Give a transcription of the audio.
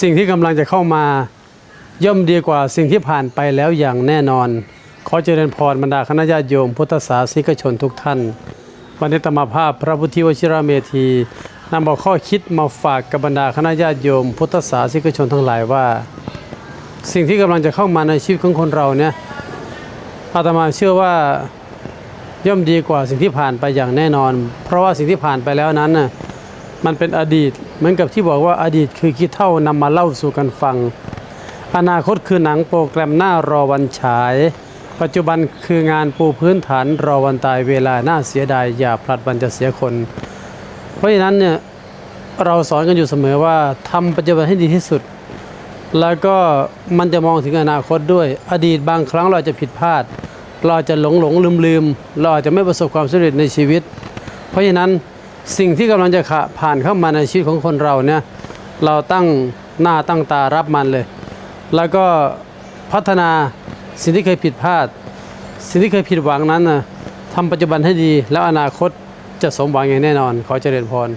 สิ่งที่กำลังจะเข้ามา ย่อมดีกว่าสิ่งที่ผ่านไปแล้วอย่างแน่นอน ขอเจริญพรบรรดาคณะญาติโยม พุทธศาสนิกชนทุกท่าน วันนี้ตมภาพพระพุทธวชิระเมธีนำเอาข้อคิดมาฝากกับบรรดาคณะญาติโยม พุทธศาสนิกชนทั้งหลายว่า สิ่งที่กำลังจะเข้ามาในชีวิตของคนเราเนี่ยอาตมาเชื่อว่าย่อมดีกว่าสิ่งที่ผ่านไปอย่างแน่นอน เพราะว่าสิ่งที่ผ่านไปแล้วนั้นน่ะ มันเป็นอดีต เหมือนกับที่บอกว่าอดีตคือคิดเท่านำมาเล่าสู่กันฟัง อนาคตคือหนังโปรแกรมหน้ารอวันฉาย ปัจจุบันคืองานปูพื้นฐานรอวันตายเวลาน่าเสียดายอย่าพลัดวันจะเสียคน เพราะฉะนั้นเนี่ยเราสอนกันอยู่เสมอว่าทำปัจจุบันให้ดีที่สุด แล้วก็มันจะมองถึงอนาคตด้วย อดีตบางครั้งเราจะผิดพลาด เราจจะหลงหลงลืมลืมเราอาจจะไม่ประสบความสำเร็จในชีวิต เพราะฉะนั้น สิ่งที่กำลังจะผ่านเข้ามาในชีวิตของคนเราเนี่ยเราตั้งหน้าตั้งตารับมันเลย แล้วก็พัฒนาสิ่งที่เคยผิดพลาด สิ่งที่เคยผิดหวังนั้นนะทำปัจจุบันให้ดีแล้วอนาคตจะสมหวังอย่างแน่นอน ขอเจริญพร